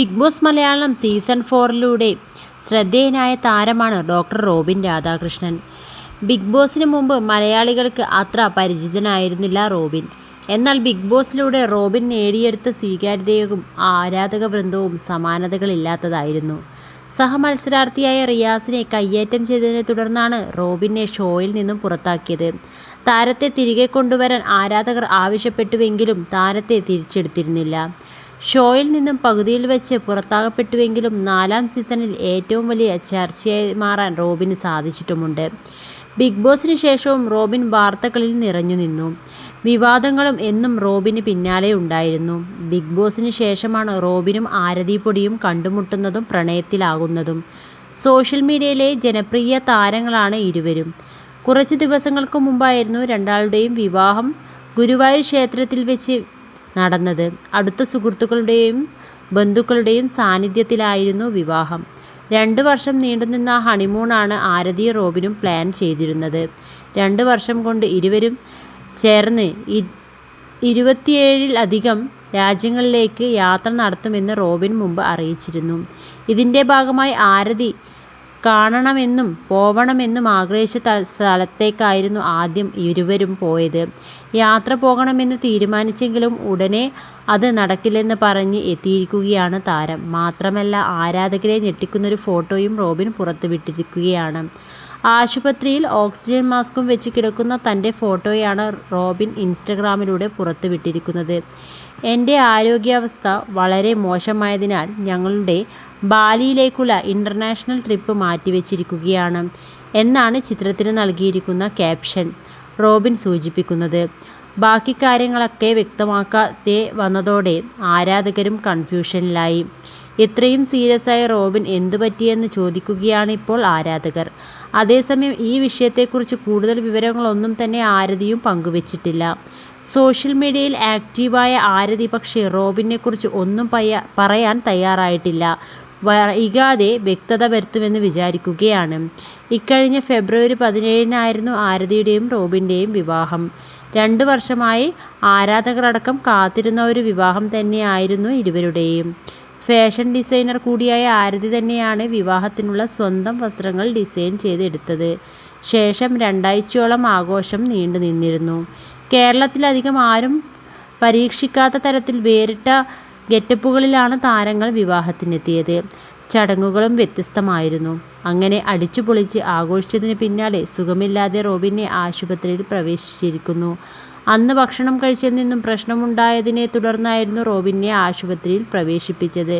Big boss Malayalam season ഫോറിലൂടെ ശ്രദ്ധേയനായ താരമാണ് ഡോക്ടർ റോബിൻ രാധാകൃഷ്ണൻ. ബിഗ് ബോസിന് മുമ്പ് മലയാളികൾക്ക് അത്ര പരിചിതനായിരുന്നില്ല റോബിൻ. എന്നാൽ ബിഗ് ബോസിലൂടെ റോബിൻ നേടിയെടുത്ത സ്വീകാര്യതയും ആരാധക വൃന്ദവും സമാനതകളില്ലാത്തതായിരുന്നു. സഹമത്സരാർത്ഥിയായ റിയാസിനെ കയ്യേറ്റം ചെയ്തതിനെ തുടർന്നാണ് റോബിനെ ഷോയിൽ നിന്നും പുറത്താക്കിയത്. താരത്തെ തിരികെ കൊണ്ടുവരാൻ ആരാധകർ ആവശ്യപ്പെട്ടുവെങ്കിലും താരത്തെ തിരിച്ചെടുത്തിരുന്നില്ല. ഷോയിൽ നിന്നും പകുതിയിൽ വെച്ച് പുറത്താകപ്പെട്ടുവെങ്കിലും നാലാം സീസണിൽ ഏറ്റവും വലിയ ചർച്ചയായി മാറാൻ റോബിന് സാധിച്ചിട്ടുമുണ്ട്. ബിഗ് ബോസിന് ശേഷവും റോബിൻ വാർത്തകളിൽ നിറഞ്ഞു നിന്നു. വിവാദങ്ങളും എന്നും റോബിന് പിന്നാലെ ഉണ്ടായിരുന്നു. ബിഗ് ബോസിന് ശേഷമാണ് റോബിനും ആരതിപ്പൊടിയും കണ്ടുമുട്ടുന്നതും പ്രണയത്തിലാകുന്നതും. സോഷ്യൽ മീഡിയയിലെ ജനപ്രിയ താരങ്ങളാണ് ഇരുവരും. കുറച്ച് ദിവസങ്ങൾക്ക് മുമ്പായിരുന്നു രണ്ടാളുടെയും വിവാഹം ഗുരുവായൂർ ക്ഷേത്രത്തിൽ വെച്ച് നടന്നത്. അടുത്ത സുഹൃത്തുക്കളുടെയും ബന്ധുക്കളുടെയും സാന്നിധ്യത്തിലായിരുന്നു വിവാഹം. രണ്ട് വർഷം നീണ്ടുനിന്ന ഹണിമൂണാണ് ആരതിയും റോബിനും പ്ലാൻ ചെയ്തിരുന്നത്. രണ്ട് വർഷം കൊണ്ട് ഇരുവരും ചേർന്ന് ഇരുപത്തിയേഴിൽ അധികം രാജ്യങ്ങളിലേക്ക് യാത്ര നടത്തുമെന്ന് റോബിൻ മുമ്പ് അറിയിച്ചിരുന്നു. ഇതിന്റെ ഭാഗമായി ആരതി കാണണമെന്നും പോവണമെന്നും ആഗ്രഹിച്ച സ്ഥലത്തേക്കായിരുന്നു ആദ്യം ഇരുവരും പോയത്. യാത്ര പോകണമെന്ന് തീരുമാനിച്ചെങ്കിലും ഉടനെ അത് നടക്കില്ലെന്ന് പറഞ്ഞ് എത്തിയിരിക്കുകയാണ് താരം. മാത്രമല്ല ആരാധകരെ ഞെട്ടിക്കുന്നൊരു ഫോട്ടോയും റോബിൻ പുറത്തുവിട്ടിരിക്കുകയാണ്. ആശുപത്രിയിൽ ഓക്സിജൻ മാസ്കും വെച്ച് കിടക്കുന്ന തന്റെ ഫോട്ടോയാണ് റോബിൻ ഇൻസ്റ്റഗ്രാമിലൂടെ പുറത്തുവിട്ടിരിക്കുന്നത്. എന്റെ ആരോഗ്യാവസ്ഥ വളരെ മോശമായതിനാൽ ഞങ്ങളുടെ ബാലിയിലേക്കുള്ള ഇന്റർനാഷണൽ ട്രിപ്പ് മാറ്റിവെച്ചിരിക്കുകയാണ് എന്നാണ് ചിത്രത്തിന് നൽകിയിരിക്കുന്ന ക്യാപ്ഷൻ റോബിൻ സൂചിപ്പിക്കുന്നത്. ബാക്കി കാര്യങ്ങളൊക്കെ വ്യക്തമാക്കാതെ വന്നതോടെ ആരാധകരും കൺഫ്യൂഷനിലായി. ഇത്രയും സീരിയസ് ആയ റോബിൻ എന്തു പറ്റിയെന്ന് ചോദിക്കുകയാണ് ഇപ്പോൾ ആരാധകർ. അതേസമയം ഈ വിഷയത്തെക്കുറിച്ച് കൂടുതൽ വിവരങ്ങളൊന്നും തന്നെ ആരതിയും പങ്കുവച്ചിട്ടില്ല. സോഷ്യൽ മീഡിയയിൽ ആക്റ്റീവായ ആരതി പക്ഷേ റോബിനെക്കുറിച്ച് ഒന്നും പറയാൻ തയ്യാറായിട്ടില്ല. വൈകാതെ വ്യക്തത വരുത്തുമെന്ന് വിചാരിക്കുകയാണ്. ഇക്കഴിഞ്ഞ ഫെബ്രുവരി പതിനേഴിനായിരുന്നു ആരതിയുടെയും റോബിന്റെയും വിവാഹം. രണ്ടു വർഷമായി ആരാധകരടക്കം കാത്തിരുന്ന ഒരു വിവാഹം തന്നെയായിരുന്നു ഇരുവരുടെയും. ഫാഷൻ ഡിസൈനർ കൂടിയായ ആരതി തന്നെയാണ് വിവാഹത്തിനുള്ള സ്വന്തം വസ്ത്രങ്ങൾ ഡിസൈൻ ചെയ്തെടുത്തത്. ശേഷം രണ്ടാഴ്ചയോളം ആഘോഷം നീണ്ടു നിന്നിരുന്നു കേരളത്തിലധികം ആരും പരീക്ഷിക്കാത്ത തരത്തിൽ വേറിട്ട ഗെറ്റപ്പുകളിലാണ് താരങ്ങൾ വിവാഹത്തിനെത്തിയത്. ചടങ്ങുകളും വ്യത്യസ്തമായിരുന്നു. അങ്ങനെ അടിച്ചു പൊളിച്ച് ആഘോഷിച്ചതിന് പിന്നാലെ സുഖമില്ലാതെ റോബിനെ ആശുപത്രിയിൽ പ്രവേശിച്ചിരിക്കുന്നു. അന്ന് ഭക്ഷണം കഴിച്ചതിൽ നിന്നും പ്രശ്നമുണ്ടായതിനെ തുടർന്നായിരുന്നു റോബിനെ ആശുപത്രിയിൽ പ്രവേശിപ്പിച്ചത്.